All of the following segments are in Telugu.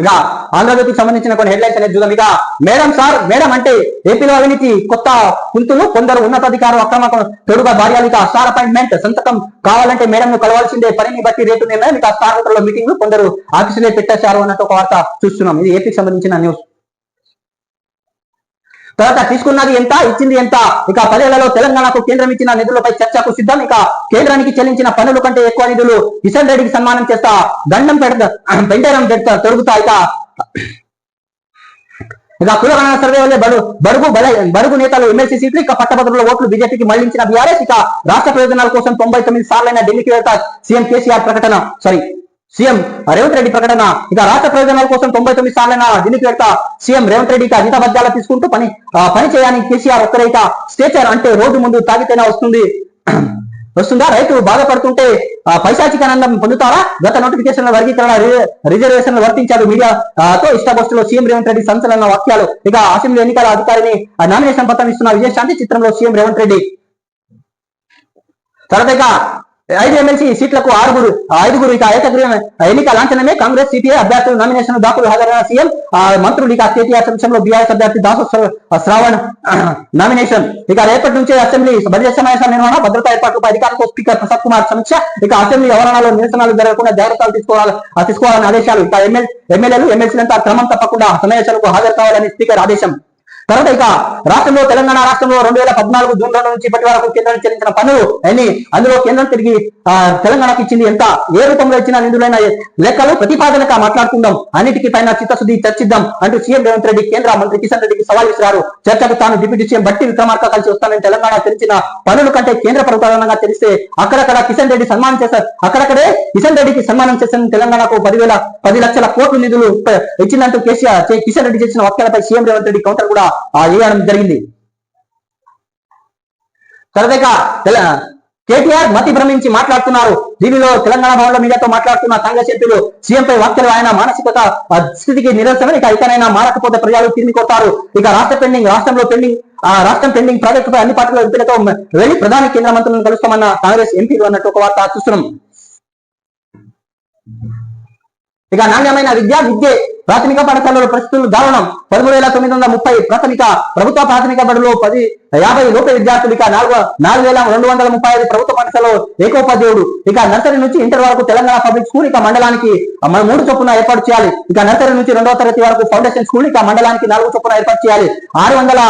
ఇక ఆంధ్రజ్యోతికి సంబంధించిన కొన్ని హెడ్లైన్స్ అనేది చూద్దాం. ఇక మేడం సార్ మేడం అంటే ఏపీలో అవినీతి కొత్త కుంతులు కొందరు ఉన్నతాధికారులు అక్రమ తొడుగా భార్యాలు ఇక స్టార్ అపాయింట్మెంట్ సంతకం కావాలంటే మేడం ను కలవాల్సిందే. పనిని బట్టి రేటు నిర్ణయం. ఇక స్టార్ హోటల్లో మీటింగ్ కొందరు ఆఫీసులే పెట్టేశారు అన్నట్టు ఒక వార్త చూస్తున్నాం. ఇది ఏపీకి సంబంధించిన న్యూస్. తర్వాత తీసుకున్నది ఎంత ఇచ్చింది ఎంత? ఇక పదేళ్ళలో తెలంగాణకు కేంద్రం ఇచ్చిన నిధులపై చర్చకు సిద్ధం. ఇక కేంద్రానికి చెల్లించిన పనుల కంటే ఎక్కువ నిధులు కిషన్ రెడ్డికి సన్మానం చేస్తా. దండం పెడతా పెంటేరం పెడతా తొలుగుతా ఇక. ఇక కులగణన సర్వే వల్లే బడు బడుగు బల బడుగు నేతలు ఎమ్మెల్సీ సీట్లు ఇక పట్టభద్రుల ఓట్లు బీజేపీకి మళ్ళించిన బీఆర్ఎస్. ఇక రాష్ట్ర ప్రయోజనాల కోసం తొంభై తొమ్మిది సార్లైన ఢిల్లీకి వెళ్తా సీఎం కేసీఆర్ ప్రకటన. సారీ సీఎం రేవంత్ రెడ్డి ప్రకటన. ఇక రాష్ట్ర ప్రయోజనాల కోసం తొంభై తొమ్మిది సార్లైన దీనికి వెళ్తా సీఎం రేవంత్ రెడ్డి ఇక తీసుకుంటూ పని పని చేయని కేసీఆర్ ఒక్కరే స్టేచర్ అంటే రోడ్డు ముందు తాగితేనే వస్తుంది. వస్తుందా? రైతు బాధపడుతుంటే పైశాచికానందం పైశాచిక ఆనందం పొందుతారా? గత నోటిఫికేషన్ వర్గీకరణ రిజర్వేషన్ వర్తించారు మీడియా ఆ, తో సీఎం రేవంత్ రెడ్డి సంచలన వాక్యాలు. ఇక అసెంబ్లీ ఎన్నికల అధికారిని నామినేషన్ పత్రం ఇస్తున్న విజయశాంతి చిత్రంలో సీఎం రేవంత్ రెడ్డి. తర్వాత ఐదు ఎమ్మెల్సీ సీట్లకు ఆరుగురు ఐదుగురు ఇక ఏకగ్రీవ. ఎన్నిక లాంఛనమే కాంగ్రెస్ సిపిఐ అభ్యర్థులు నామినేషన్ దాఖలు హాజరైన సీఎం మంత్రులు ఇక కేటీఆర్ సమక్షంలో బీఆర్ఎస్ అభ్యర్థి దాసు శ్రావణ్ నామినేషన్. ఇక రేపటి నుంచి అసెంబ్లీ బడ్జెట్ సమావేశం నిర్వహణ భద్రతా ఏర్పాట్లపై అధికారులతో స్పీకర్ ప్రసాద్ కుమార్ సమీక్ష ఇక అసెంబ్లీ వ్యవహారాల్లో నిరసనలు జరగకుండా జాగ్రత్తలు తీసుకోవాలి తీసుకోవాలని ఆదేశాలు. ఇక ఎమ్మెల్యేలు ఎమ్మెల్సీలంతా క్రమం తప్పకుండా సమావేశాలకు హాజరు కావాలని స్పీకర్ ఆదేశం. తర్వాత ఇక రాష్ట్రంలో తెలంగాణ రాష్ట్రంలో రెండు వేల పద్నాలుగు జూన్ రెండు నుంచి ఇప్పటి వరకు కేంద్రం చెల్లించిన పన్నులు అన్ని అందులో కేంద్రం తిరిగి తెలంగాణకి ఇచ్చింది ఎంత? ఏ రూపంలో ఇచ్చిన నిధులైన లెక్కలు? ప్రతిపాదనగా మాట్లాడుకుందాం. అన్నిటికీ పైన చిత్తశుద్ధి చర్చిద్దాం అంటూ సీఎం రేవంత్ రెడ్డి కేంద్ర మంత్రి కిషన్ రెడ్డికి సవాల్ విసిరారు. చర్చకు తాను డిప్యూటీ సీఎం బట్టి విక్రమార్క కలిసి వస్తానని తెలంగాణ తెలిసిన పనుల కంటే కేంద్ర ప్రభుత్వంగా తెలిస్తే అక్కడక్కడ కిషన్ రెడ్డి సన్మానం చేశారు అక్కడక్కడే కిషన్ రెడ్డికి సన్మానం చేసిన తెలంగాణకు పదివేల పది లక్షల కోట్ల నిధులు ఇచ్చిందంటూ కేసీఆర్ కిషన్ రెడ్డి చేసిన వ్యాఖ్యలపై సీఎం రేవంత్ రెడ్డి కౌంటర్ కూడా ఆ, జరిగింది. తర్వాత కేటీఆర్ మతి భ్రమించి మాట్లాడుతున్నారు. దీనిలో తెలంగాణ భవన్లో మీడియాతో మాట్లాడుతున్న సంఘ సభ్యులు సీఎంపై వ్యాఖ్యలు ఆయన మానసికత స్థితికి నిరసన ఇక ఇకనైనా మారకపోతే ప్రజలు తిరిగి కొడతారు. ఇక రాష్ట్ర పెండింగ్ రాష్ట్రంలో పెండింగ్ ఆ రాష్ట్రం పెండింగ్ ప్రాజెక్టుపై అన్ని పార్టీల ఎంపీలతో వెళ్ళి ప్రధాని కేంద్ర మంత్రులను కలుస్తామన్న కాంగ్రెస్ ఎంపీలు అన్నట్టు ఒక వార్త చూస్తున్నాం. ఇక నాణ్యమైన విద్య విద్య ప్రాథమిక పాఠశాలలో పరిస్థితులు దారుణం. పదమూడు వేల తొమ్మిది వందల ముప్పై ప్రాథమిక ప్రభుత్వ ప్రాథమిక బడులో పది యాభై లోపల విద్యార్థులు ఇక నాలుగు నాలుగు వేల రెండు వందల ముప్పై ఐదు ప్రభుత్వ పాఠశాలలో ఏకోపాధ్యాయుడు. ఇక నర్సరీ నుంచి ఇంటర్ వరకు తెలంగాణ పబ్లిక్ స్కూల్ ఇక మండలానికి మన మూడు చొప్పున ఏర్పాటు చేయాలి. ఇక నర్సరీ నుంచి రెండవ తరగతి వరకు ఫౌండేషన్ స్కూల్ ఇక మండలానికి నాలుగు చొప్పున ఏర్పాటు చేయాలి. ఆరు వందల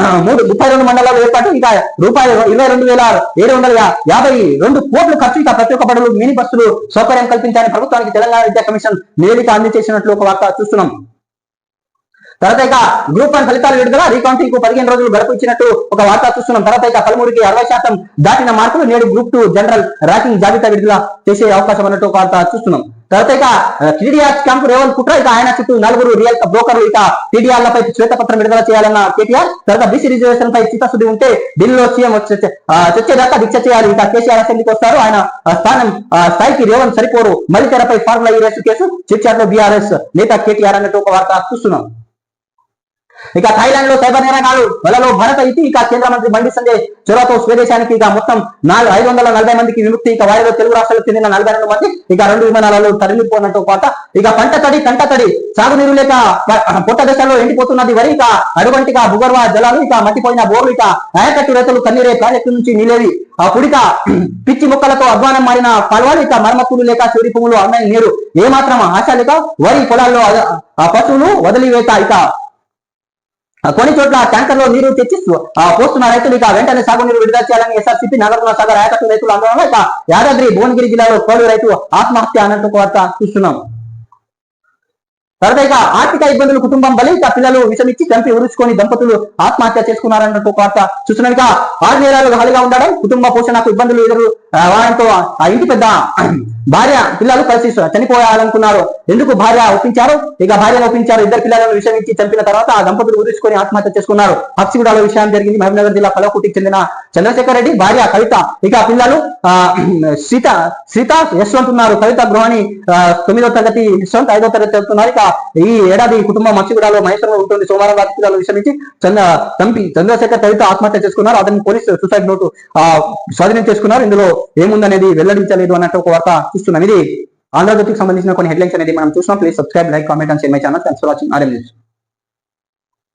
మూడు ముప్పై రెండు మండలాలు ఏర్పాటు ఇక రూపాయలు ఇరవై రెండు వేల ఏడు వందల యాభై రెండు కోట్లు ఖర్చు ఇక ప్రతి ఒక్క బడులు మినీ బస్సులు సౌకర్యం కల్పించాలని ప్రభుత్వానికి తెలంగాణ విద్యా కమిషన్ నివేదిక అందజేసినట్లు ఒక వార్త చూస్తున్నాం తర్వాత ఇక గ్రూప్ వన్ ఫలితాలు విడుదల రీకౌంటింగ్కు పదిహేను రోజులు గడుపు ఇచ్చినట్టు ఒక వార్త చూస్తున్నాం. తర్వాత ఇక పదమూడుకి అరవై శాతం దాటిన మార్కులు నేడు గ్రూప్ టూ జనరల్ ర్యాంకింగ్ జాబితా విడుదల చేసే అవకాశం అన్నట్టు ఒక వార్త చూస్తున్నాం. తర్వాత ఇక టీడీఆర్ క్యాంప్ రేవంత్ కుట్ర ఇక ఆయన చుట్టూ నలుగురు రియల్ బ్రోకర్లు ఇక టీడీఆర్ లపై శ్వేతపత్రం విడుదల చేయాలన్న కేటీఆర్. తర్వాత బీసీ రిజర్వేషన్ పై చిత్తశుద్ధి ఉంటే ఢిల్లీలో సీఎం వచ్చే- చర్చేదాకా దీక్ష చేయాలి. ఇక కేసీఆర్ అసెంబ్లీకి వస్తారు. ఆయన స్థానం స్థాయికి రేవంత్ సరిపోరు. మళ్ళీ తెరపై ఫార్ములా ఈ రేసు కేసు. చిట్చాట్లో బీఆర్ఎస్ నేత కేటీఆర్ అన్నట్టు ఒక వార్త చూస్తున్నాం. ఇక థాయిలాండ్లో సైబర్ నేరగాలు వలలో భరత ఇతి ఇక కేంద్ర మంత్రి బండి సంజయ్ చొరవతో స్వదేశానికి ఇక మొత్తం నాలుగు ఐదు వందల నలభై మందికి విముక్తి ఇక వారిలో తెలుగు రాష్ట్రాలకు చెందిన నలభై రెండు మంది ఇక రెండు విమానాలలో తరలిపోయినట్టు పాట ఇక పంట తడి కంట తడి సాగునీరు లేక పొట్ట దశలో ఎండిపోతున్నది వరి ఇక అడుగంటిక భూగర్భ జలాలు ఇక మట్టిపోయిన బోర్లు ఇక ఆయకట్టు రైతులు కన్నీరే ప్రాజెక్టు నుంచి నీలేవి. ఆ పుడిక పిచ్చి మొక్కలతో అధ్వానం మారిన పల్వాలు ఇక మరమత్తులు లేక చివరి పువ్వులు అమ్మాయి నీరు ఏమాత్రం ఆశ లేక వరి పొలాల్లో ఆ పశువులు వదిలివేత ఇక కొన్ని చోట్ల ట్యాంకర్లో నీరు తెచ్చి ఆ పోస్తున్న రైతులు ఇక వెంటనే సాగునీరు విడుదల చేయాలని ఎస్ఆర్సీపీ నగరంలో సాగర్ ఆయకట్టు రైతులు ఆందోళన ఇక యాదాద్రి భువనగిరి జిల్లాలో కోడి రైతు ఆత్మహత్య అన్నట్టు వార్త చూస్తున్నాం. తర్వాత ఇక ఆర్థిక ఇబ్బందులు కుటుంబం బలి ఇక పిల్లలు విషమిచ్చి చంపి ఉరుచుకొని దంపతులు ఆత్మహత్య చేసుకున్నారన్నట్టు వార్త చూస్తున్నాం. ఇక ఆరు నేరాలు హాలిగా ఉండడం కుటుంబ పోషణకు ఇబ్బందులు ఎదురు ఆ, ఆ ఇంటి పెద్ద భార్య పిల్లలు కలిసి చనిపోయాలనుకున్నారు. ఎందుకు భార్య ఒప్పించారు? ఇక భార్యను ఒప్పించారు. ఇద్దరు పిల్లలను విషమించి చంపిన తర్వాత ఆ దంపతులు ఉరుచుకొని ఆత్మహత్య చేసుకున్నారు. పక్షిగూడలో విషయం జరిగింది. మహబూబ్నగర్ జిల్లా కలవకుటికి చెందిన చంద్రశేఖర్ రెడ్డి భార్య కవిత. ఇక పిల్లలు ఆ, సీత సీత యశ్వంత్ ఉన్నారు. కవిత గృహాణి తొమ్మిదో తరగతి యశ్వంత్ ఐదో తరగతి చదువుతున్నారు. ఇక ఈ ఏడాది కుటుంబం మక్షిగూడలో మహేశ్వరంలో ఉంటుంది. సోమవారం రాత్రి పిల్లలు విషమించి చంద్ర చంపి చంద్రశేఖర్ కవిత ఆత్మహత్య చేసుకున్నారు. అతన్ని పోలీసు సూసైడ్ నోటు ఆ, స్వాధీనం చేసుకున్నారు. ఇందులో ఏముందనేది వెల్లడించలేదు అన్నట్టు ఒక వార్త చూస్తున్నాం. ఇది ఆంధ్రజ్యోతికి సంబంధించిన కొన్ని హెడ్లైన్స్ అనేది మనం చూసినాం. Please subscribe like comment and share my channel. Thanks for watching RM news